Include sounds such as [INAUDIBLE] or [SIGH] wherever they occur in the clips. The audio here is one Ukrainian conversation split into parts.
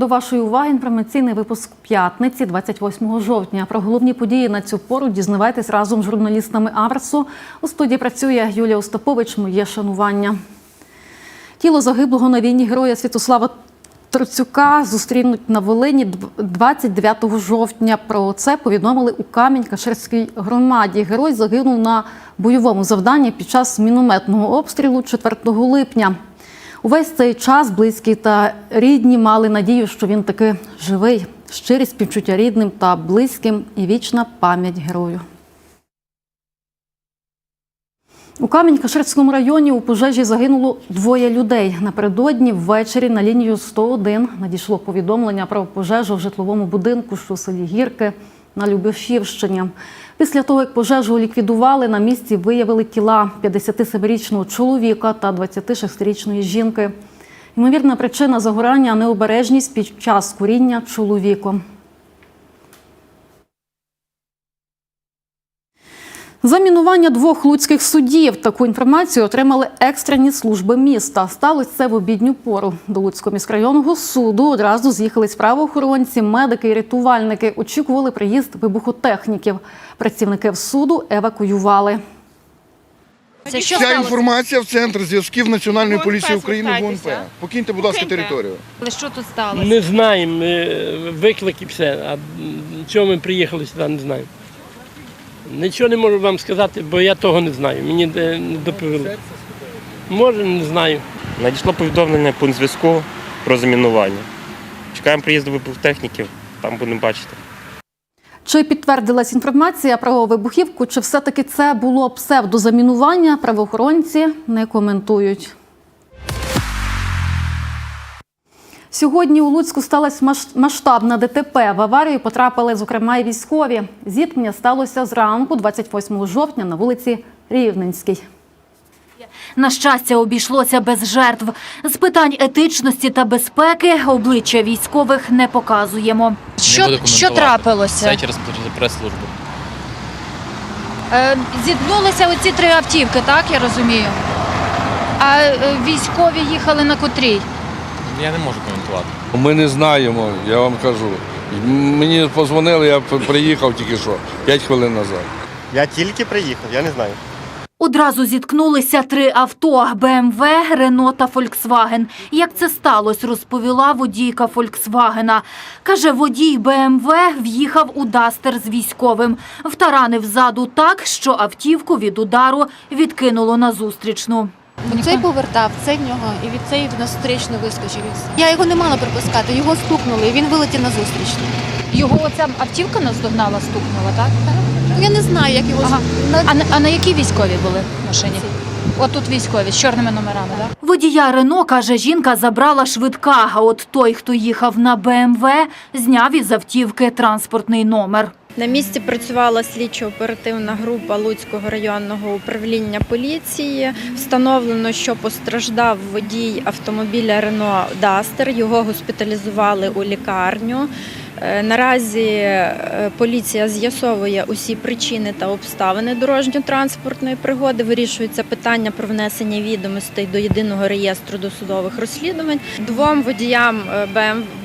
До вашої уваги інформаційний випуск п'ятниці, 28 жовтня. Про головні події на цю пору дізнавайтесь разом з журналістами Аверсу. У студії працює Юлія Остапович. Моє шанування. Тіло загиблого на війні героя Святослава Троцюка зустрінуть на Волині дв- 29 жовтня. Про це повідомили у Камінь-Каширській громаді. Герой загинув на бойовому завданні під час мінометного обстрілу 4 липня. Увесь цей час близькі та рідні мали надію, що він таки живий. Щирі співчуття рідним та близьким і вічна пам'ять герою. У Камінь-Каширському районі у пожежі загинуло двоє людей. Напередодні ввечері на лінію 101 надійшло повідомлення про пожежу в житловому будинку, що у селі Гірки на Любешівщині. Після того, як пожежу ліквідували, на місці виявили тіла 57-річного чоловіка та 26-річної жінки. Ймовірна причина загорання необережність під час куріння чоловіком. Замінування двох луцьких судів. Таку інформацію отримали екстрені служби міста. Сталося це в обідню пору. До Луцького міськрайонного суду одразу з'їхались правоохоронці, медики і рятувальники. Очікували приїзд вибухотехніків. Працівників суду евакуювали. Це що Вся сталося? інформація в центр зв'язків Національної ГУНП поліції України ГУНП. звертайтеся. Покиньте, будь ласка, Покиньте. територію. Але що тут сталося? Не знаємо, е, виклик і все. А м, чого ми приїхали сюди, не знаю. Нічого не можу вам сказати, бо я того не знаю. Мені не не доповіли. Може, не знаю. Надійшло повідомлення пункт зв'язку про замінування. Чекаємо приїзду вибухтехніків, там будемо бачити. Чи підтвердилась інформація про вибухівку, чи все-таки це було псевдозамінування? Правоохоронці не коментують. Сьогодні у Луцьку сталася масштабна ДТП. В аварію потрапили, зокрема, і військові. Зіткнення сталося зранку, 28 жовтня, на вулиці Рівненській. На щастя, обійшлося без жертв. З питань етичності та безпеки обличчя військових не показуємо. Що, буду що трапилося? Це через прес-службу. Е, зіткнулися оці три автівки, так я розумію. А е, військові їхали на котрій? Я не можу коментувати. Ми не знаємо, я вам кажу. Мені позвонили, я приїхав тільки що, 5 хвилин назад. Я тільки приїхав, я не знаю. Одразу зіткнулися три авто – БМВ, Рено та Фольксваген. Як це сталося, розповіла водійка Фольксвагена. Каже, водій БМВ в'їхав у Дастер з військовим. Втаранив ззаду так, що автівку від удару відкинуло на зустрічну. Цей повертав, цей в нього, і від цей на зустрічну вискочив. Я його не мала пропускати, його стукнули, і він вилетів на зустрічну. Його оця автівка наздогнала, стукнула, так? Ну, Я не знаю, як його Ага. на- А, на- а на які військові були в машині? Отут військові з чорними номерами, так? Водія Рено, каже, жінка забрала швидка, а от той, хто їхав на БМВ, зняв із автівки транспортний номер. На місці працювала слідчо-оперативна група Луцького районного управління поліції. Встановлено, що постраждав водій автомобіля Рено Дастер. Його госпіталізували у лікарню. Е, Наразі е, поліція з'ясовує усі причини та обставини дорожньо-транспортної пригоди. Вирішується питання про внесення відомостей до єдиного реєстру досудових розслідувань. Двом водіям е,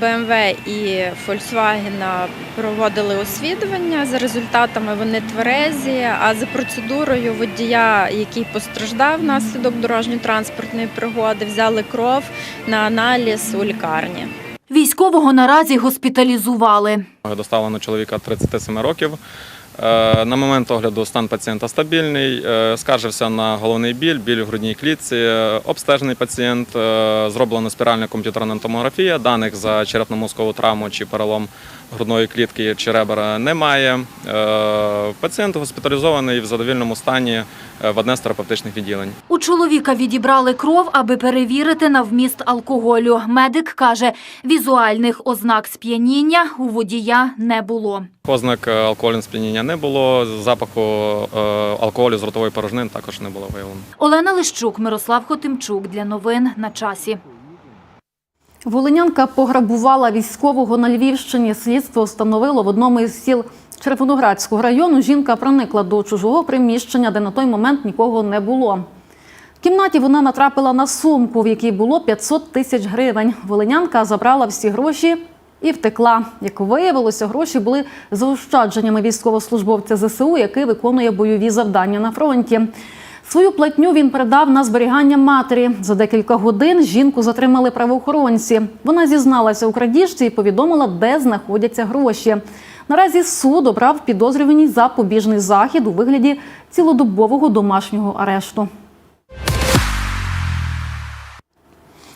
БМВ і Фольксвагена проводили освідування. За результатами вони тверезі. А за процедурою водія, який постраждав внаслідок дорожньо-транспортної пригоди, взяли кров на аналіз у лікарні. Військового наразі госпіталізували. Доставлено чоловіка 37 років. Е, На момент огляду стан пацієнта стабільний, е, скаржився на головний біль, біль у грудній клітці. Е, Обстежений пацієнт, зроблена спіральна комп'ютерна томографія. Даних за черепно-мозкову травму чи перелом грудної клітки чи ребра немає. Е, Пацієнт госпіталізований в задовільному стані е, в одне з терапевтичних відділень. У чоловіка відібрали кров, аби перевірити на вміст алкоголю. Медик каже, візуальних ознак сп'яніння у водія не було. Ознак е, алкогольного сп'яніння не було, запаху алкоголю з ротової порожнини також не було виявлено. Олена Лищук, Мирослав Хотимчук. Для новин на часі. Волинянка пограбувала військового на Львівщині. Слідство встановило в одному із сіл Червоноградського району. Жінка проникла до чужого приміщення, де на той момент нікого не було. В кімнаті вона натрапила на сумку, в якій було 500 тисяч гривень. Волинянка забрала всі гроші і втекла. Як виявилося, гроші були заощадженнями військовослужбовця ЗСУ, який виконує бойові завдання на фронті. Свою платню він передав на зберігання матері. За декілька годин жінку затримали правоохоронці. Вона зізналася у крадіжці і повідомила, де знаходяться гроші. Наразі суд обрав підозрювані запобіжний захід у вигляді цілодобового домашнього арешту.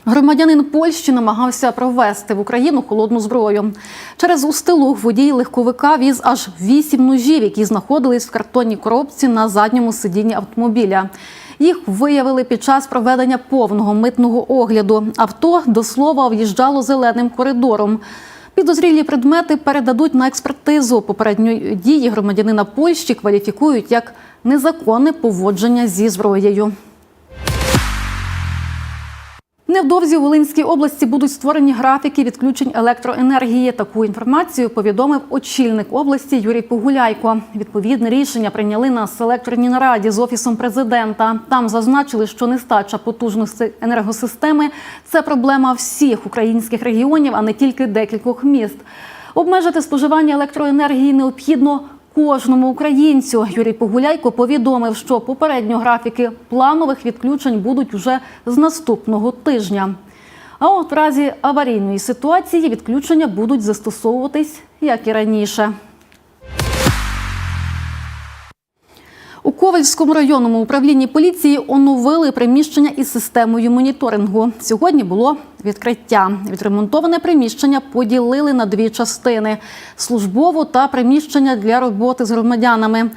Громадянин Польщі намагався провести в Україну холодну зброю. Через устилух водій легковика віз аж вісім ножів, які знаходились в картонній коробці на задньому сидінні автомобіля. Їх виявили під час проведення повного митного огляду. Авто до слова в'їжджало зеленим коридором. Підозрілі предмети передадуть на експертизу. Попередньої дії громадянина Польщі кваліфікують як незаконне поводження зі зброєю. Невдовзі у Волинській області будуть створені графіки відключень електроенергії. Таку інформацію повідомив очільник області Юрій Погуляйко. Відповідне рішення прийняли на селекторній нараді з офісом президента. Там зазначили, що нестача потужності енергосистеми це проблема всіх українських регіонів, а не тільки декількох міст. Обмежити споживання електроенергії необхідно кожному українцю. Юрій Погуляйко повідомив, що попередньо графіки планових відключень будуть уже з наступного тижня. А от разі аварійної ситуації відключення будуть застосовуватись як і раніше. Ковальському районному управлінні поліції оновили приміщення із системою моніторингу. Сьогодні було відкриття. Відремонтоване приміщення поділили на дві частини: службову та приміщення для роботи з громадянами.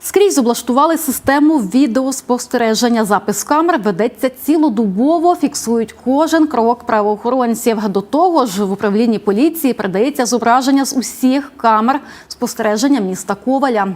Скрізь облаштували систему відеоспостереження. Запис камер ведеться цілодобово, фіксують кожен крок правоохоронців. До того ж, в управлінні поліції передається зображення з усіх камер спостереження міста Коваля.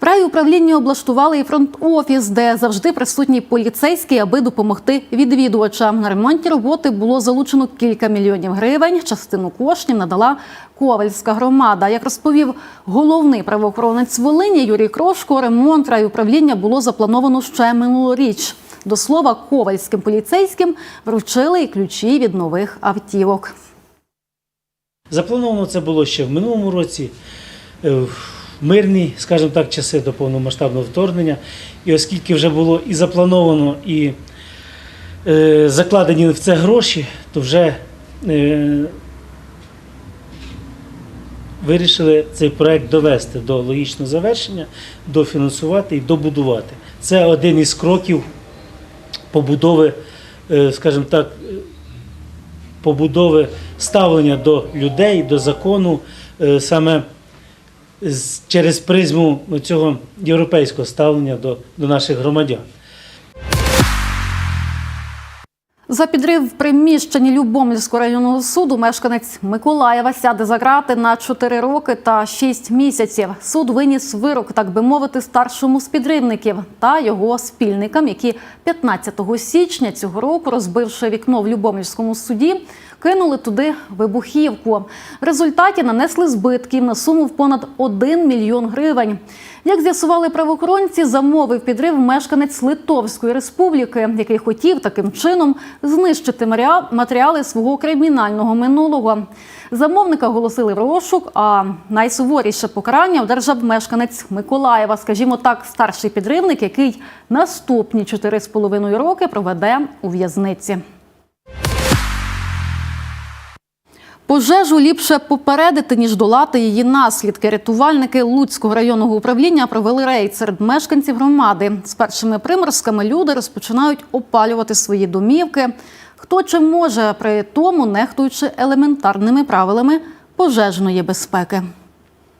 В райуправлінні облаштували і фронт-офіс, де завжди присутній поліцейський, аби допомогти відвідувачам. На ремонті роботи було залучено кілька мільйонів гривень. Частину коштів надала Ковальська громада. Як розповів головний правоохоронець Волині Юрій Крошко, ремонт райуправління було заплановано ще минулоріч. До слова, ковальським поліцейським вручили і ключі від нових автівок. Заплановано це було ще в минулому році, е, мирні, скажімо так, часи до повномасштабного вторгнення. І оскільки вже було і заплановано, і е, закладені в це гроші, то вже е, вирішили цей проект довести до логічного завершення, дофінансувати і добудувати. Це один із кроків побудови, е, скажімо так, е, побудови ставлення до людей, до закону е, саме через призму цього європейського ставлення до, до наших громадян. За підрив в приміщенні Любомльського районного суду мешканець Миколаєва сяде за грати на 4 роки та 6 місяців. Суд виніс вирок, так би мовити, старшому з підривників та його спільникам, які 15 січня цього року, розбивши вікно в Любомльському суді, кинули туди вибухівку. В результаті нанесли збитків на суму в понад 1 мільйон гривень. Як з'ясували правоохоронці, замовив підрив мешканець Литовської республіки, який хотів таким чином знищити матеріали свого кримінального минулого. Замовника оголосили в розшук, а найсуворіше покарання одержав мешканець Миколаєва, скажімо так, старший підривник, який наступні 4,5 роки проведе у в'язниці. Пожежу ліпше попередити, ніж долати її наслідки. Рятувальники Луцького районного управління провели рейд серед мешканців громади. З першими приморсками люди розпочинають опалювати свої домівки. Хто чи може, при тому нехтуючи елементарними правилами пожежної безпеки.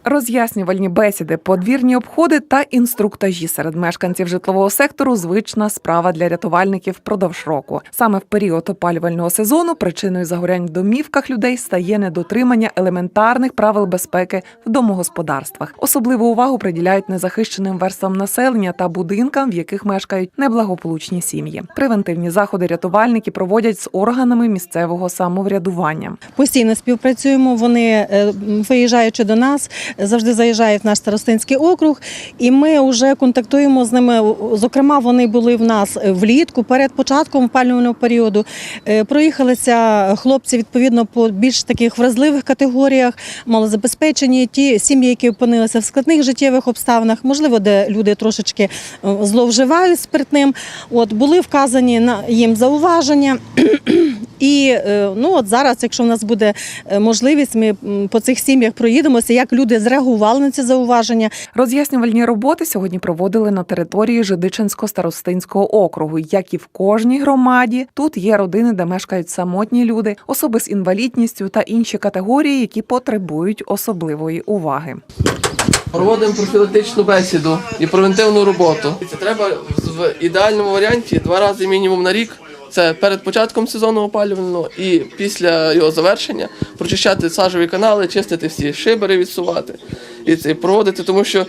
Роз'яснювальні бесіди, подвірні обходи та інструктажі серед мешканців житлового сектору звична справа для рятувальників впродовж року. Саме в період опалювального сезону причиною загорянь в домівках людей стає недотримання елементарних правил безпеки в домогосподарствах. Особливу увагу приділяють незахищеним верствам населення та будинкам, в яких мешкають неблагополучні сім'ї. Превентивні заходи рятувальники проводять з органами місцевого самоврядування. Постійно співпрацюємо. Вони, е, виїжджаючи до нас, завжди заїжджають в наш старостинський округ, і ми вже контактуємо з ними. Зокрема, вони були в нас влітку перед початком опалювального періоду. Е, Проїхалися хлопці відповідно по більш таких вразливих категоріях, малозабезпечені, ті сім'ї, які опинилися в складних життєвих обставинах, можливо, де люди трошечки е, зловживають спиртним. От були вказані на їм зауваження. [CLEARS THROAT] І е, ну от зараз, якщо в нас буде можливість, ми по цих сім'ях проїдемося, як люди зреагували на ці зауваження. Роз'яснювальні роботи сьогодні проводили на території Жидичинсько-старостинського округу. Як і в кожній громаді, тут є родини, де мешкають самотні люди, особи з інвалідністю та інші категорії, які потребують особливої уваги. Проводимо профілактичну бесіду і превентивну роботу. Це треба в ідеальному варіанті два рази мінімум на рік. Це перед початком сезону опалювального і після його завершення прочищати сажові канали, чистити всі шибери, відсувати і це проводити, тому що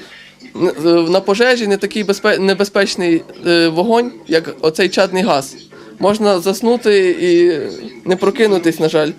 на пожежі не такий безпе- небезпечний е, вогонь, як оцей чадний газ. Можна заснути і не прокинутись, на жаль.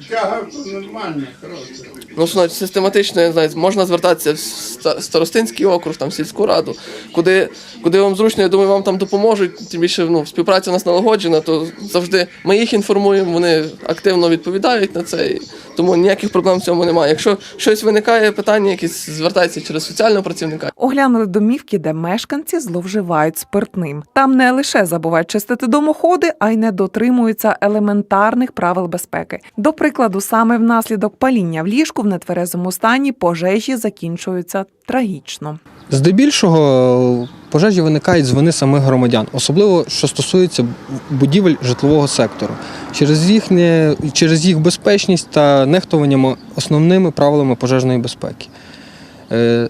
Ну, що систематично, я знаю, можна звертатися в ста- старостинський округ, там, в сільську раду, куди, куди вам зручно, я думаю, вам там допоможуть. Тим більше ну, співпраця у нас налагоджена, то завжди ми їх інформуємо, вони активно відповідають на це. І тому ніяких проблем в цьому немає. Якщо щось виникає, питання якісь звертайтеся через соціального працівника. Оглянули домівки, де мешканці зловживають спиртним. Там не лише забувають чистити домоходи, а й не дотримуються елементарних правил безпеки. До прикладу, саме внаслідок паління в ліжку в нетверезому стані пожежі закінчуються трагічно. Здебільшого пожежі виникають з вини самих громадян, особливо що стосується будівель житлового сектору, через їхнє через їх безпечність та нехтуванням основними правилами пожежної безпеки. Е,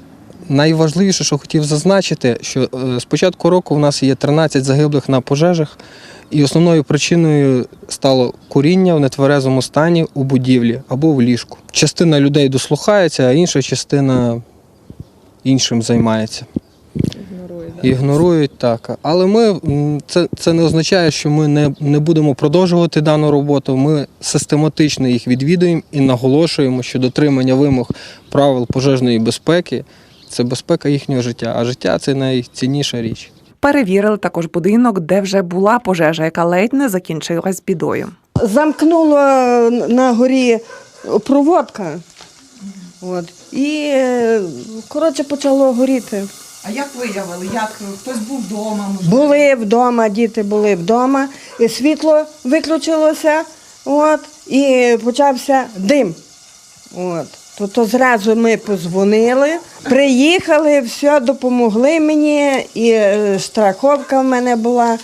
найважливіше, що хотів зазначити, що е, з початку року в нас є 13 загиблих на пожежах, і основною причиною стало куріння в нетверезому стані у будівлі або в ліжку. Частина людей дослухається, а інша частина іншим займається. Ігнорують, так. Але ми це, це не означає, що ми не, не будемо продовжувати дану роботу. Ми систематично їх відвідуємо і наголошуємо, що дотримання вимог правил пожежної безпеки це безпека їхнього життя, а життя це найцінніша річ. Перевірили також будинок, де вже була пожежа, яка ледь не закінчилась бідою. замкнула на горі проводка. От. І е, коротше почало горіти. А як виявили? Як хтось був вдома? Були вдома, діти були вдома, і світло виключилося, от, і почався дим. От. То, то зразу ми позвонили, приїхали, все, допомогли мені, і е, страховка в мене була.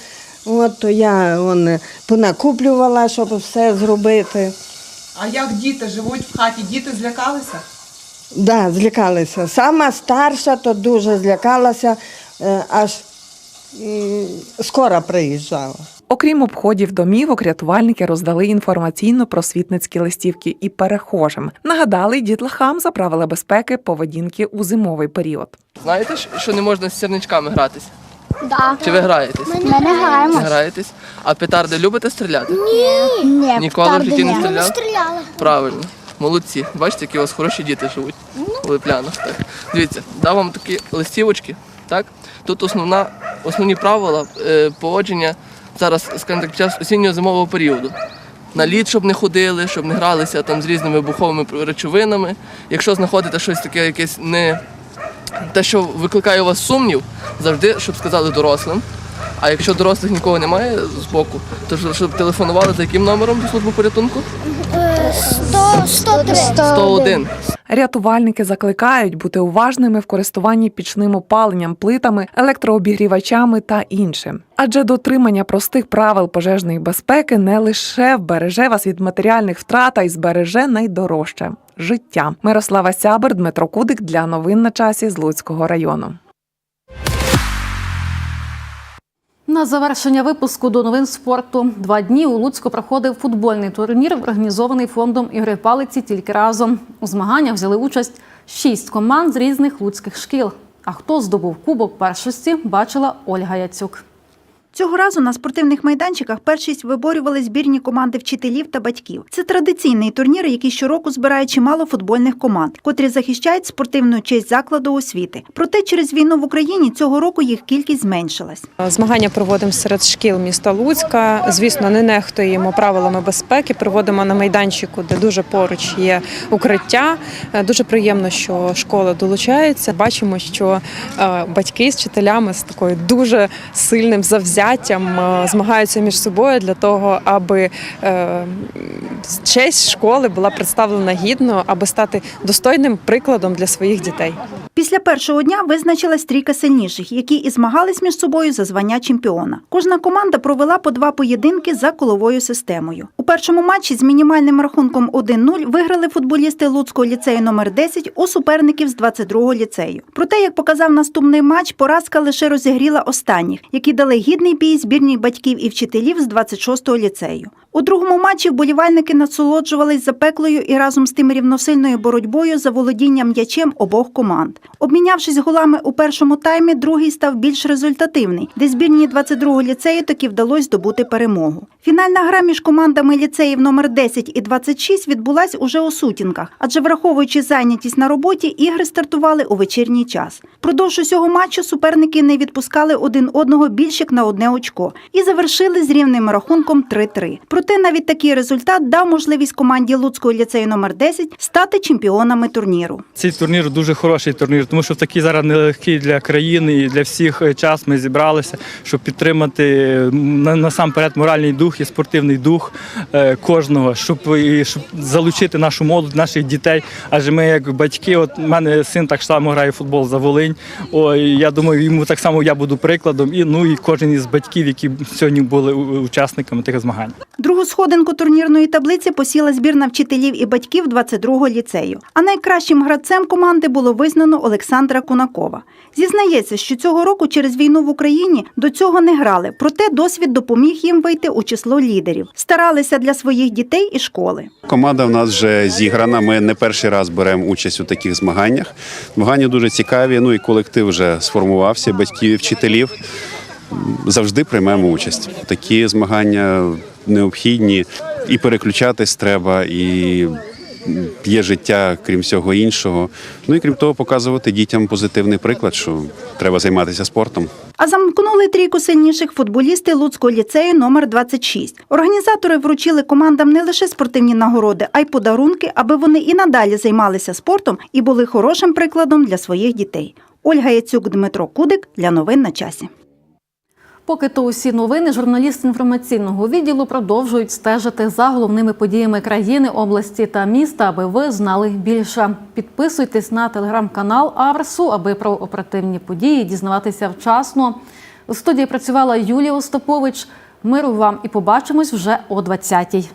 От, то я он, понакуплювала, щоб все зробити. А як діти живуть в хаті? Діти злякалися? Да, злякалися. Сама старша то дуже злякалася, е, аж скоро приїжджала. Окрім обходів домівок, рятувальники роздали інформаційно-просвітницькі листівки і перехожим. Нагадали дітлахам за правила безпеки поведінки у зимовий період. Знаєте, що не можна з сірничками гратися? Да. Чи ви граєтесь? Ми не граємось. Не граєтесь? А петарди любите стріляти? Ні. Ні, Ніколи в житті не ні. стріляли? стріляли. Правильно. Молодці. Бачите, які у вас хороші діти живуть у Липлянах. Так. Дивіться, дав вам такі листівочки. Так? Тут основна, основні правила е, поводження зараз, скажімо так, час осінньо-зимового періоду. На лід, щоб не ходили, щоб не гралися там з різними буховими речовинами. Якщо знаходите щось таке, якесь не те, що викликає у вас сумнів, завжди, щоб сказали дорослим. А якщо дорослих нікого немає з боку, то щоб- щоб телефонували за яким номером до служби порятунку? Е, 100, 103. 101. Рятувальники закликають бути уважними в користуванні пічним опаленням, плитами, електрообігрівачами та іншим. Адже дотримання простих правил пожежної безпеки не лише вбереже вас від матеріальних втрат, а й збереже найдорожче життя. Мирослава Сябер, Дмитро Кудик для новин на часі з Луцького району. На завершення випуску до новин спорту два дні у Луцьку проходив футбольний турнір, організований фондом ігри палиці тільки разом. У змаганнях взяли участь шість команд з різних луцьких шкіл. А хто здобув кубок першості, бачила Ольга Яцюк. Цього разу на спортивних майданчиках першість виборювали збірні команди вчителів та батьків. Це традиційний турнір, який щороку збирає чимало футбольних команд, котрі захищають спортивну честь закладу освіти. Проте через війну в Україні цього року їх кількість зменшилась. Змагання проводимо серед шкіл міста Луцька. Звісно, не нехтуємо правилами безпеки. Проводимо на майданчику, де дуже поруч є укриття. Е, Дуже приємно, що школа долучається. Бачимо, що е, батьки з вчителями з такою дуже сильним завзяттям е, змагаються між собою для того, аби е, честь школи була представлена гідно, аби стати достойним прикладом для своїх дітей. Після першого дня визначилась трійка сильніших, які і змагались між собою за звання чемпіона. Кожна команда провела по два поєдинки за коловою системою. У першому матчі з мінімальним рахунком 1-0 виграли футболісти Луцького ліцею номер 10 у суперників з 22-го ліцею. Проте, як показав наступний матч, поразка лише розігріла останніх, які дали гідний бій збірній батьків і вчителів з 26-го ліцею. У другому матчі вболівальники насолоджувались запеклою і разом з тим рівносильною боротьбою за володінням м'ячем обох команд. Обмінявшись голами у першому таймі, другий став більш результативний, де збірні 22-го ліцею таки вдалося здобути перемогу. Фінальна гра між командами ліцеїв номер 10 і 26 відбулась уже у сутінках, адже враховуючи зайнятість на роботі, ігри стартували у вечірній час. Продовж усього матчу суперники не відпускали один одного більш як на одне очко і завершили з рівним рахунком 3-3. Проте навіть такий результат дав можливість команді Луцького ліцею номер 10 стати чемпіонами турніру. Цей турнір дуже хороший турнір, тому що в такий зараз нелегкий для країни і для всіх е, час ми зібралися, щоб підтримати насамперед моральний дух і спортивний дух е, кожного, щоб, і, щоб залучити нашу молодь, наших дітей. Адже ми, як батьки, от у мене син так само грає в футбол за Волинь. Ой, я думаю, йому так само я буду прикладом. І ну і кожен із батьків, які сьогодні були учасниками тих змагань. Другу сходинку турнірної таблиці посіла збірна вчителів і батьків 22-го ліцею. А найкращим гравцем команди було визнано Олександра Кунакова. Зізнається, що цього року через війну в Україні до цього не грали, проте досвід допоміг їм вийти у число лідерів. Старалися для своїх дітей і школи. Команда в нас вже зіграна. Ми не перший раз беремо участь у таких змаганнях. Змагання дуже цікаві. Ну і колектив вже сформувався, батьків і вчителів. Завжди приймемо участь. Такі змагання необхідні і переключатись треба, і є життя, крім всього іншого. Ну і крім того, показувати дітям позитивний приклад, що треба займатися спортом. А замкнули трійку сильніших футболісти Луцького ліцею номер 26. Організатори вручили командам не лише спортивні нагороди, а й подарунки, аби вони і надалі займалися спортом і були хорошим прикладом для своїх дітей. Ольга Яцюк, Дмитро Кудик для новин на часі. Поки то усі новини, журналісти інформаційного відділу продовжують стежити за головними подіями країни, області та міста, аби ви знали більше. Підписуйтесь на телеграм-канал Аверсу, аби про оперативні події дізнаватися вчасно. У студії працювала Юлія Остапович. Миру вам і побачимось вже о 20-й.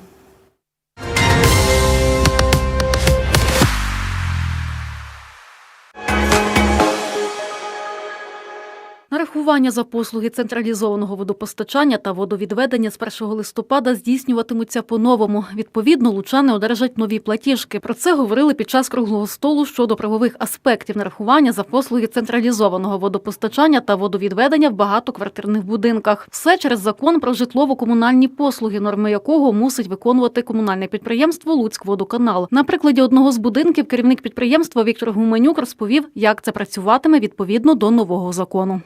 Нарахування за послуги централізованого водопостачання та водовідведення з 1 листопада здійснюватимуться по-новому. Відповідно, лучани одержать нові платіжки. Про це говорили під час круглого столу щодо правових аспектів нарахування за послуги централізованого водопостачання та водовідведення в багатоквартирних будинках. Все через закон про житлово-комунальні послуги, норми якого мусить виконувати комунальне підприємство Луцькводоканал. На прикладі одного з будинків керівник підприємства Віктор Гуменюк розповів, як це працюватиме відповідно до нового закону.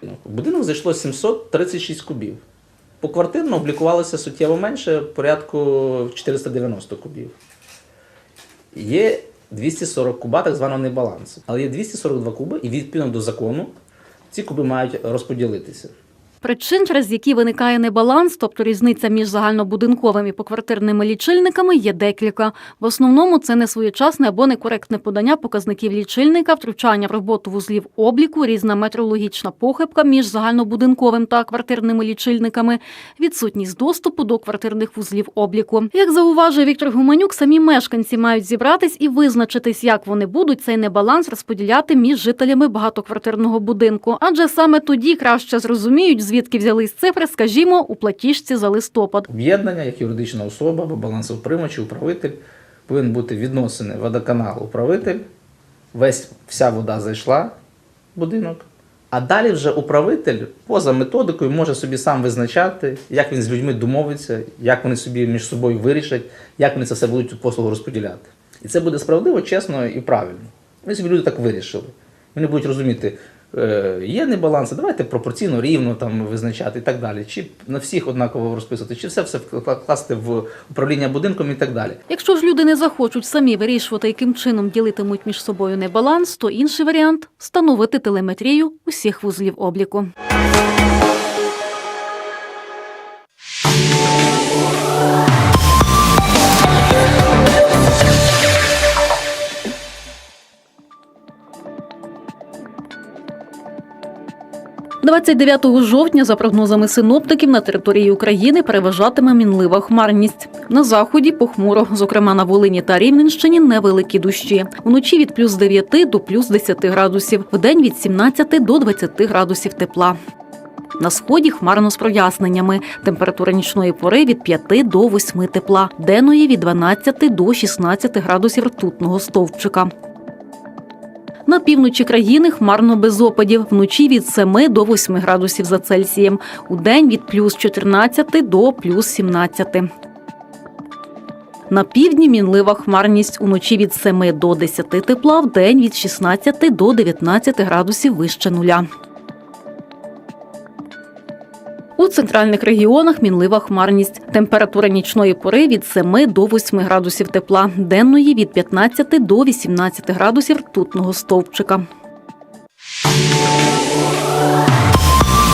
Будинок зайшло 736 кубів. Поквартирно облікувалося суттєво менше, порядку 490 кубів. Є 240 куба так званого небалансу. Але є 242 куби, і відповідно до закону ці куби мають розподілитися. Причин, через які виникає небаланс, тобто різниця між загальнобудинковими і поквартирними лічильниками, є декілька. В основному це несвоєчасне або некоректне подання показників лічильника, втручання в роботу вузлів обліку, різна метрологічна похибка між загальнобудинковим та квартирними лічильниками, відсутність доступу до квартирних вузлів обліку. Як зауважує Віктор Гуменюк, самі мешканці мають зібратись і визначитись, як вони будуть цей небаланс розподіляти між жителями багатоквартирного будинку, адже саме тоді краще зрозуміють, звідки взялись цифри, скажімо, у платіжці за листопад. Об'єднання, як юридична особа або балансовприймач, управитель, повинен бути відносини водоканал управитель. Весь, вся вода зайшла в будинок, А далі вже управитель поза методикою може собі сам визначати, як він з людьми домовиться, як вони собі між собою вирішать, як вони це все будуть послугу розподіляти. І це буде справедливо, чесно і правильно. Вони собі люди так вирішили. Вони будуть розуміти, є небаланси, давайте пропорційно, рівно там визначати і так далі. Чи на всіх однаково розписувати, чи все все вкласти в управління будинком і так далі. Якщо ж люди не захочуть самі вирішувати, яким чином ділитимуть між собою небаланс, то інший варіант встановити телеметрію усіх вузлів обліку. – 29 жовтня, за прогнозами синоптиків, на території України переважатиме мінлива хмарність. На заході похмуро, зокрема на Волині та Рівненщині, невеликі дощі. Вночі від плюс 9 до плюс 10 градусів, вдень від 17 до 20 градусів тепла. На сході хмарно з проясненнями. Температура нічної пори від 5 до 8 тепла, денної від 12 до 16 градусів ртутного стовпчика. На півночі країни хмарно без опадів. Вночі від 7 до 8 градусів за Цельсієм. У день від плюс 14 до плюс 17. На півдні мінлива хмарність. Уночі від 7 до 10 тепла, в день від 16 до 19 градусів вище нуля. У центральних регіонах мінлива хмарність. Температура нічної пори від 7 до 8 градусів тепла, денної від 15 до 18 градусів ртутного стовпчика.